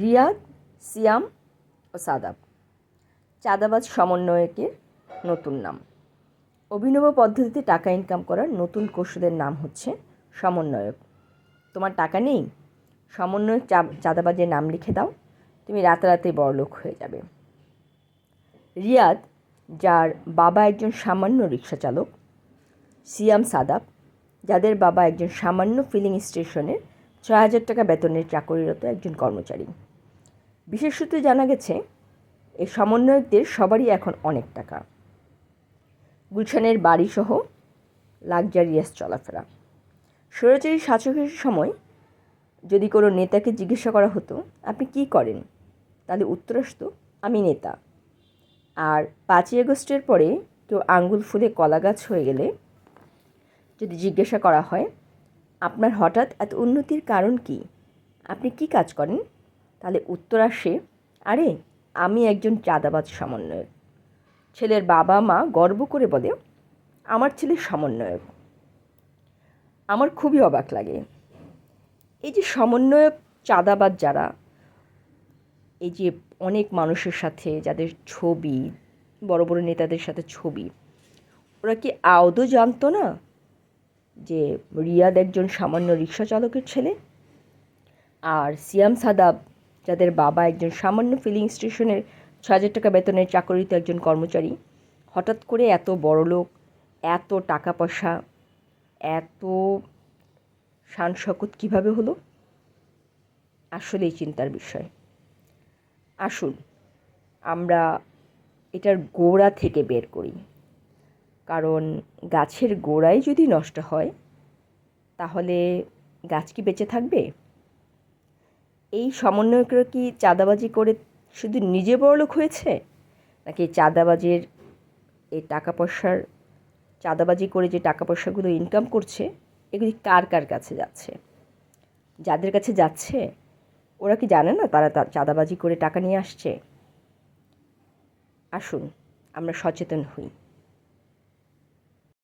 রিয়াদ, সিয়াম ও সাদাব। চাঁদাবাজ সমন্বয়কের নতুন নাম। অভিনব পদ্ধতিতে টাকা ইনকাম করার নতুন কৌশলের নাম হচ্ছে সমন্বয়ক। তোমার টাকা নেই? সমন্বয়ক চাঁদাবাজের নাম লিখে দাও। তুমি রাতারাতি বড়লোক হয়ে যাবে। রিয়াদ, যার বাবা একজন সামান্য রিক্সা চালক সিয়াম সাদাব, যাদের বাবা একজন সামান্য ফিলিং স্টেশনের ছয় হাজার টাকা বেতনের চাকরিরত একজন কর্মচারী। বিশেষ সূত্রে জানা গেছে এই সমন্বয়কদের সবারই এখন অনেক টাকা। গুলশানের বাড়িসহ লাক্সারিয়াস চলাফেরা। স্বৈরাচারী শাসকের সময় যদি কোনো নেতাকে জিজ্ঞাসা করা হতো, আপনি কী করেন? তাহলে উত্তর আসতো, আমি নেতা। আর পাঁচই আগস্টের পরে কেউ আঙ্গুল ফুলে কলা গাছ হয়ে গেলে যদি জিজ্ঞাসা করা হয় আপনার হঠাৎ এত উন্নতির কারণ কি? আপনি কি কাজ করেন? তাহলে উত্তর আসে, আরে, আমি একজন চাঁদাবাজ সমন্বয়ক। ছেলের বাবা মা গর্ব করে বলে, আমার ছেলে সমন্বয়ক। আমার খুবই অবাক লাগে। এই যে সমন্বয়ক, চাঁদাবাজ যারা, এই যে অনেক মানুষের সাথে যাদের ছবি, বড় বড় নেতাদের সাথে ছবি, ওরা কি আদৌ জানতো না যে রিয়াদ একজন সামান্য রিক্সা চালকের ছেলে, আর সিয়াম সাদাব, যাদের বাবা একজন সামান্য ফিলিং স্টেশনের ছ হাজার টাকা বেতনের চাকরিত একজন কর্মচারী, হঠাৎ করে এত বড় লোক, এত টাকা পয়সা, এত শান শকত কীভাবে হলো? আসলেই চিন্তার বিষয়। আসুন, আমরা এটার গোড়া থেকে বের করি। কারণ গাছের গোড়াই যদি নষ্ট হয়, তাহলে গাছ কি বেঁচে থাকবে? এই সমন্বয়করা কি চাঁদাবাজি করে শুধু নিজে বড়লোক হয়েছে? নাকি চাঁদাবাজের এই টাকা পয়সার চাঁদাবাজি করে যে টাকা পয়সাগুলো ইনকাম করছে, এগুলি কার কার কাছে যাচ্ছে? যাদের কাছে যাচ্ছে, ওরা কি জানে না তারা চাঁদাবাজি করে টাকা নিয়ে আসছে? আসুন, আমরা সচেতন হই।